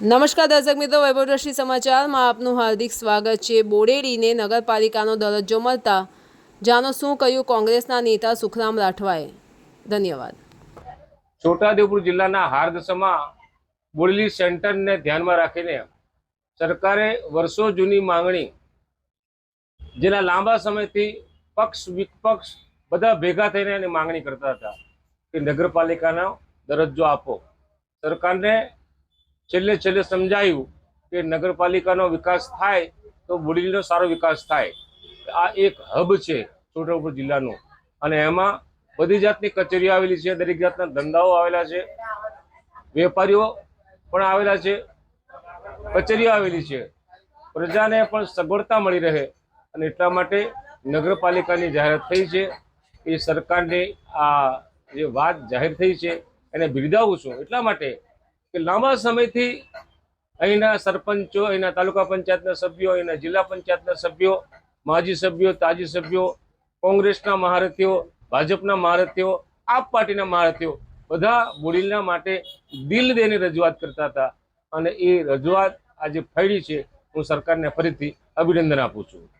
નમસ્કાર દર્શક મિત્રો, વૈભવદ્રષ્ટિ સમાચારમાં આપનું હાર્દિક સ્વાગત છે. બોડેલીને નગરપાલિકાનો દરજ્જો મળતા જાણો શું કહ્યું કોંગ્રેસના નેતા સુખરામ રાઠવાએ? ધન્યવાદ. છોટાઉદેપુર જિલ્લાના હાર્દસમાં બોડેલી સેન્ટરને ધ્યાનમાં રાખીને સરકારે વર્ષો જૂની માંગણી, જેના લાંબા સમયથી પક્ષ વિપક્ષ બધા ભેગા થઈને એની માંગણી કરતા હતા કે નગરપાલિકાનો દરજ્જો આપો. સરકારને છેલ્લે છેલ્લે સમજાયું કે નગરપાલિકાનો વિકાસ થાય તો બોડેલીનો સારો વિકાસ થાય. આ એક હબ છે છોટાઉદેપુર જિલ્લાનું. અને એમાં બધી જાતની કચેરીઓ આવેલી છે, દરેક જાતના ધંધાઓ આવેલા છે, વેપારીઓ પણ આવેલા છે, કચેરીઓ આવેલી છે. પ્રજાને પણ સગવડતા મળી રહે અને એટલા માટે નગરપાલિકાની જાહેરાત થઈ છે એ સરકારની આ જે વાત જાહેર થઈ છે એને બિરદાવું છું. એટલા માટે કે લાંબા સમયથી અહીંના સરપંચો, અહીંના તાલુકા પંચાયતના સભ્યો, અહીંના જિલ્લા પંચાયતના સભ્યો, માજી સભ્યો, તાજી સભ્યો, કોંગ્રેસના મહારથીઓ, ભાજપના મહારથીઓ, આપ પાર્ટીના મહારથીઓ, બધા બોડીલના માટે દિલ દેની રજૂઆત કરતા હતા. અને એ રજૂઆત આજે ફળી છે. હું સરકારને ફરીથી અભિનંદન આપું છું.